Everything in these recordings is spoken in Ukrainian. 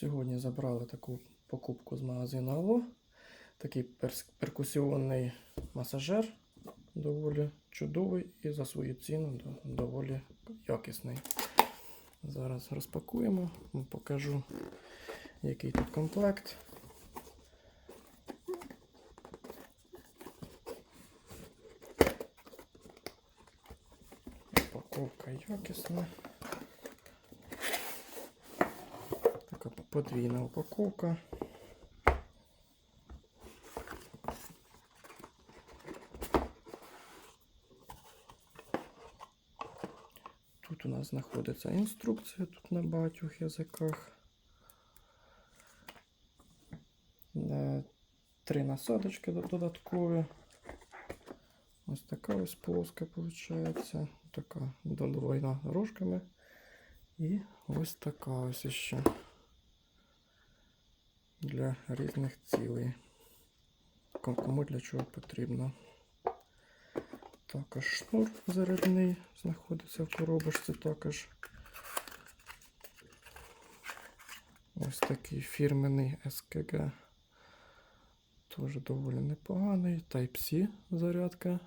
Сьогодні забрали таку покупку з магазину Алло. Такий перкусіонний масажер. Доволі чудовий і за свою ціну доволі якісний. Зараз розпакуємо, покажу, який тут комплект. Упаковка якісна. Така подвійна упаковка. Тут у нас знаходиться інструкція тут на багатьох язиках. Е, Три насадочки додаткові. Ось така ось плоска виходить. Така додвойна рожками. І ось така ось іще для різних цілей. Кому для чого потрібно. Також шнур зарядний знаходиться в коробочці також. Ось такий фірменний СКГ. Теж доволі непоганий. Type-C зарядка.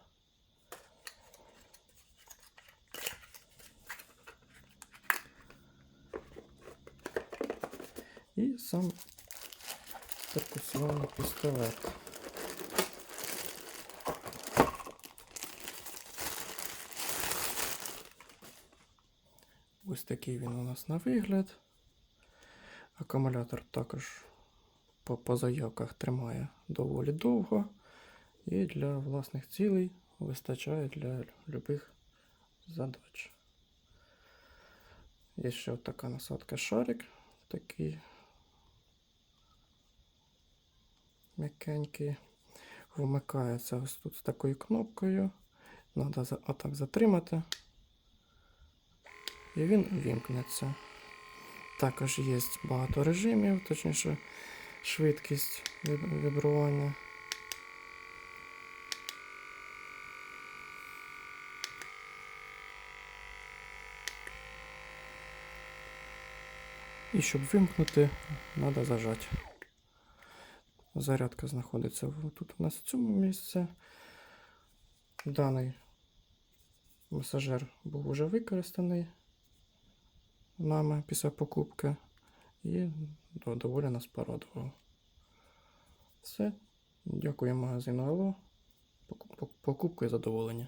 І сам перкусіонний пістолет. Ось такий він у нас на вигляд. Акумулятор також по, по заявках тримає доволі довго. І для власних цілей вистачає для любих задач. Є ще така насадка шарик, такий м'якенький. Вмикається ось тут з такою кнопкою. Треба отак затримати. І він вімкнеться. Також є багато режимів, точніше швидкість вібрування. І щоб вимкнути, треба зажати. Зарядка знаходиться тут у нас в цьому місці. Даний масажер був уже використаний нами після покупки і до- доволі нас порадував. Все. Дякую магазину Алло. Поку- Покупка і задоволення.